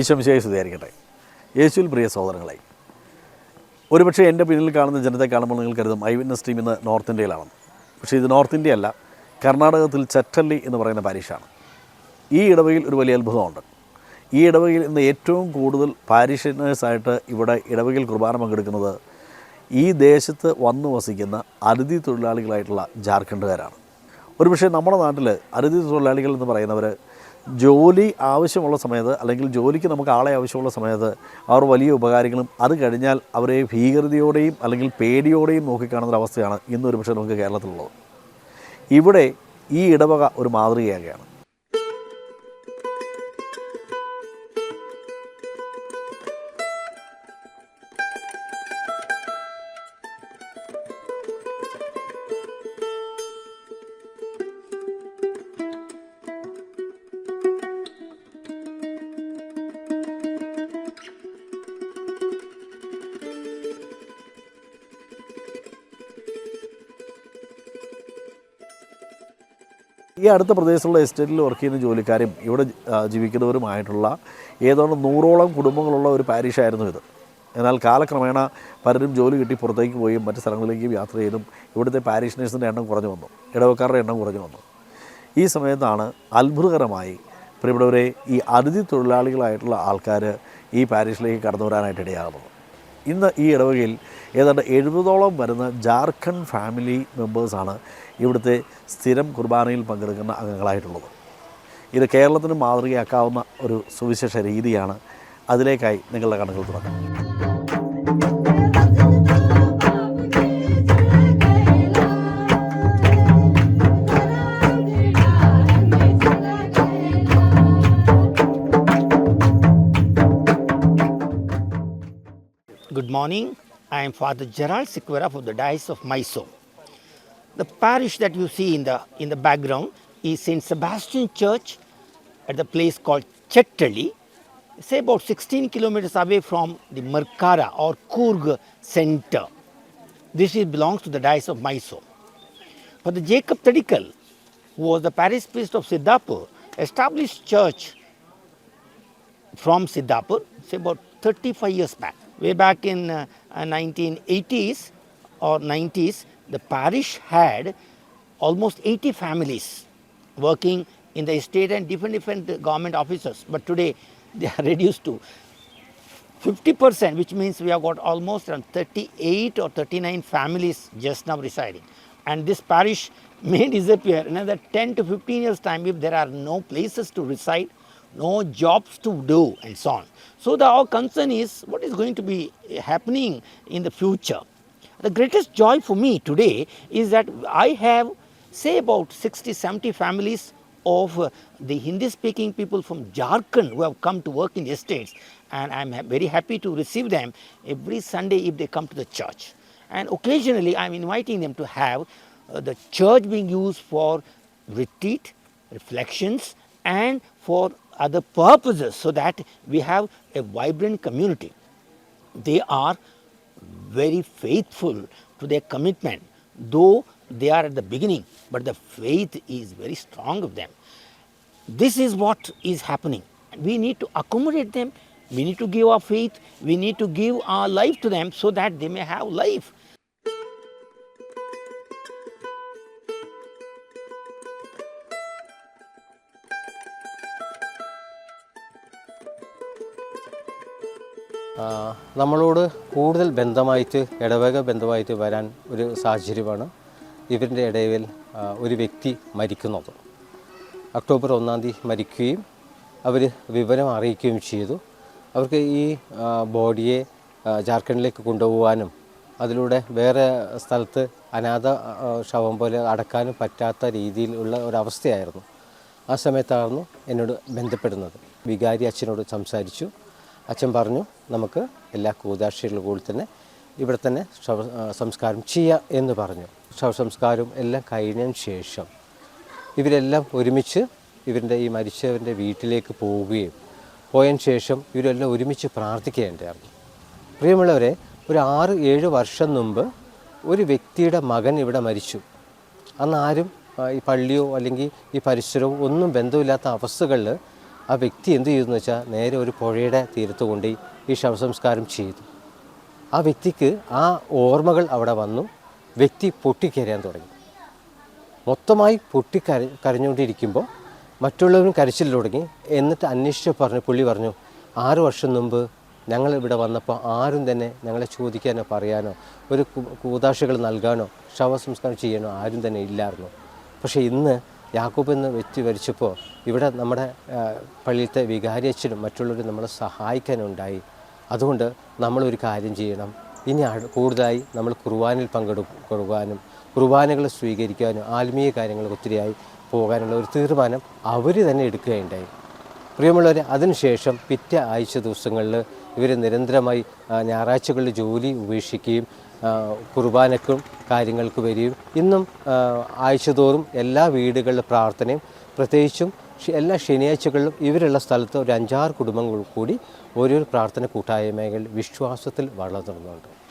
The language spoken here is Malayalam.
ഈശംശയെ സ്തുതിയായിരിക്കട്ടെ യേശുവിൽ പ്രിയ സഹോദരങ്ങളെ ഒരുപക്ഷെ എന്റെ പിന്നിൽ കാണുന്ന ജനത്തെ കാണുമ്പോൾ നിങ്ങൾ കരുതും ഐ വിറ്റ്നസ് ടീം ഇന്ന് നോർത്ത് ഇന്ത്യയിലാണ് പക്ഷേ ഇത് നോർത്ത് ഇന്ത്യ അല്ല കർണാടകത്തിൽ ചറ്റല്ലി എന്ന് പറയുന്ന പാരീഷാണ്. ഈ ഇടവകയിൽ ഒരു വലിയ അത്ഭുതമുണ്ട്. ഈ ഇടവകയിൽ ഇന്ന് ഏറ്റവും കൂടുതൽ പാരീഷനേഴ്സായിട്ട് ഇവിടെ ഇടവകയിൽ കുർബാന പങ്കെടുക്കുന്നത് ഈ ദേശത്ത് വന്നു വസിക്കുന്ന അതിഥി തൊഴിലാളികളായിട്ടുള്ള ജാർഖണ്ഡുകാരാണ്. ഒരുപക്ഷെ നമ്മുടെ നാട്ടിൽ അതിഥി തൊഴിലാളികൾ എന്ന് പറയുന്നവർ ജോലി ആവശ്യമുള്ള സമയത്ത് അല്ലെങ്കിൽ ജോലിക്ക് നമുക്ക് ആളെ ആവശ്യമുള്ള സമയത്ത് അവർ വലിയ ഉപകാരങ്ങളും അത് കഴിഞ്ഞാൽ അവരെ ഭീകരതയോടെയും അല്ലെങ്കിൽ പേടിയോടെയും നോക്കിക്കാണുന്ന അവസ്ഥയാണ് ഇന്നൊരു പക്ഷേ നമുക്ക് കേരളത്തിലുള്ളത്. ഇവിടെ ഈ ഇടവക ഒരു മാതൃകയാകുകയാണ്. ഈ അടുത്ത പ്രദേശത്തുള്ള എസ്റ്റേറ്റിൽ വർക്ക് ചെയ്യുന്ന ജോലിക്കാരും ഇവിടെ ജീവിക്കുന്നവരുമായിട്ടുള്ള ഏതാണ്ട് നൂറോളം കുടുംബങ്ങളുള്ള ഒരു പാരീഷായിരുന്നു ഇത്. എന്നാൽ കാലക്രമേണ പലരും ജോലി കിട്ടി പുറത്തേക്ക് പോയും മറ്റ് സ്ഥലങ്ങളിലേക്കും യാത്ര ചെയ്തും ഇവിടുത്തെ പാരീഷനേഴ്സിന്റെ എണ്ണം കുറഞ്ഞു വന്നു ഇടവക്കാരുടെ എണ്ണം കുറഞ്ഞു വന്നു. ഈ സമയത്താണ് അത്ഭുതകരമായി പ്രിയപ്പെട്ടവരെ ഈ അതിഥി തൊഴിലാളികളായിട്ടുള്ള ആൾക്കാർ ഈ പാരീഷിലേക്ക് കടന്നു വരാനായിട്ട് ഇടയാകുന്നത്. ഇന്ന് ഈ ഇടവകയിൽ ഏതാണ്ട് എഴുപതോളം വരുന്ന ജാർഖണ്ഡ് ഫാമിലി മെമ്പേഴ്സാണ് ഇവിടുത്തെ സ്ഥിരം കുർബാനയിൽ പങ്കെടുക്കുന്ന അംഗങ്ങളായിട്ടുള്ളത്. ഇത് കേരളത്തിന് മാതൃകയാക്കാവുന്ന ഒരു സുവിശേഷ രീതിയാണ്. അതിലേക്കായി നിങ്ങളുടെ കണക്കുകൾ തുറക്കാം. Morning. I am Father Gerald Sikwara of the Diocese of Mysore. The parish that you see in the in the background is Saint Sebastian Church at the place called Chettali, say about 16 kilometers away from the Markara or Kurg center. This is, belongs to the Diocese of Mysore. The Jacob Tadikal, who was the parish priest of Siddhapur, established church from Siddhapur, say about 35 years back. Way back in uh, uh, 1980s or 90s, the parish had almost 80 families working in the estate and different different government offices. But today they are reduced to 50%, which means we have got almost around 38 or 39 families just now residing. And this parish may disappear in another 10 to 15 years' time if there are no places to reside, no jobs to do, and so on. So, the, our concern is what is going to be happening in the future. The greatest joy for me today is that I have, say, about 60 70 families of uh, the Hindi speaking people from Jharkhand who have come to work in the estates, and I'm ha- very happy to receive them every Sunday if they come to the church. And occasionally, I'm inviting them to have uh, the church being used for retreat, reflections, and for other purposes so that we have a vibrant community they are very faithful to their commitment, though they are at the beginning, but the faith is very strong of them. This is what is happening. We need to accommodate them, we need to give our faith, we need to give our life to them so that they may have life. നമ്മളോട് കൂടുതൽ ബന്ധമായിട്ട് ഇടവക ബന്ധമായിട്ട് വരാൻ ഒരു സാഹചര്യമാണ്. ഇവരുടെ ഇടയിൽ ഒരു വ്യക്തി മരിക്കുന്നത്. ഒക്ടോബർ ഒന്നാം തീയതി മരിക്കുകയും അവർ വിവരം അറിയിക്കുകയും ചെയ്തു. അവർക്ക് ഈ ബോഡിയെ ജാർഖണ്ഡിലേക്ക് കൊണ്ടുപോകാനും അതിലൂടെ വേറെ സ്ഥലത്ത് അനാഥ ശവം പോലെ അടക്കാനും പറ്റാത്ത രീതിയിലുള്ള ഒരവസ്ഥയായിരുന്നു ആ സമയത്തായിരുന്നു എന്നോട് ബന്ധപ്പെടുന്നത്. വികാരി അച്ഛനോട് സംസാരിച്ചു. അച്ഛൻ പറഞ്ഞു നമുക്ക് എല്ലാ കൂതാക്ഷികളും കൂടി തന്നെ ഇവിടെ തന്നെ ശവ സംസ്കാരം ചെയ്യുക എന്ന് പറഞ്ഞു. ശവസംസ്കാരവും എല്ലാം കഴിഞ്ഞതിന് ശേഷം ഇവരെല്ലാം ഒരുമിച്ച് ഇവരുടെ ഈ മരിച്ചവന്റെ വീട്ടിലേക്ക് പോവുകയും പോയതിന് ശേഷം ഇവരെല്ലാം ഒരുമിച്ച് പ്രാർത്ഥിക്കേണ്ടതായിരുന്നു പ്രിയമുള്ളവരെ ഒരു ആറ് ഏഴ് വർഷം മുമ്പ് ഒരു വ്യക്തിയുടെ മകൻ ഇവിടെ മരിച്ചു. അന്ന് ആരും ഈ പള്ളിയോ അല്ലെങ്കിൽ ഈ പരിസരവും ഒന്നും ബന്ധമില്ലാത്ത അവസ്ഥകളിൽ ആ വ്യക്തി എന്ത് ചെയ്തു എന്ന് വെച്ചാൽ നേരെ ഒരു പുഴയുടെ തീരത്ത് കൊണ്ടുപോയി ഈ ശവസംസ്കാരം ചെയ്തു. ആ വ്യക്തിക്ക് ആ ഓർമ്മകൾ അവിടെ വന്നു. വ്യക്തി പൊട്ടിക്കരയാൻ തുടങ്ങി. മൊത്തമായി പൊട്ടി കര കരഞ്ഞുകൊണ്ടിരിക്കുമ്പോൾ മറ്റുള്ളവരും കരച്ചിൽ തുടങ്ങി. എന്നിട്ട് അന്വേഷിച്ച് പറഞ്ഞു പുള്ളി പറഞ്ഞു ആറ് വർഷം മുമ്പ് ഞങ്ങൾ ഇവിടെ വന്നപ്പോൾ ആരും തന്നെ ഞങ്ങളെ ചോദിക്കാനോ പറയാനോ ഒരു കൂതാശകൾ നൽകാനോ ശവസംസ്കാരം ചെയ്യാനോ ആരും തന്നെ ഇല്ലായിരുന്നു. പക്ഷേ ഇന്ന് യാക്കൂബ് എന്ന വ്യക്തി വരിച്ചപ്പോൾ ഇവിടെ നമ്മുടെ പള്ളിയിലത്തെ വികാരി അച്ഛനും മറ്റുള്ളവരും നമ്മളെ സഹായിക്കാനുണ്ടായി. അതുകൊണ്ട് നമ്മളൊരു കാര്യം ചെയ്യണം. ഇനി കൂടുതലായി നമ്മൾ കുർബാനയിൽ പങ്കെടുക്കുവാനും കുർബാനകൾ സ്വീകരിക്കാനും ആത്മീയ കാര്യങ്ങൾ ഒത്തിരിയായി പോകാനുള്ള ഒരു തീരുമാനം അവർ തന്നെ എടുക്കുകയുണ്ടായി. പ്രിയമുള്ളവരെ അതിനുശേഷം പിറ്റേ ആഴ്ച ദിവസങ്ങളിൽ ഇവർ നിരന്തരമായി ഞായറാഴ്ചകളിൽ ജോലി ഉപേക്ഷിക്കുകയും കുർബാനക്കും കാര്യങ്ങൾക്ക് വരികയും ഇന്നും ആഴ്ചതോറും എല്ലാ വീടുകളിലെ പ്രാർത്ഥനയും പ്രത്യേകിച്ചും എല്ലാ ശനിയാഴ്ചകളിലും ഇവരുള്ള സ്ഥലത്ത് ഒരു അഞ്ചാറ് കുടുംബങ്ങൾ കൂടി ഓരോ പ്രാർത്ഥന കൂട്ടായ്മകൾ വിശ്വാസത്തിൽ വളർന്നുണ്ട്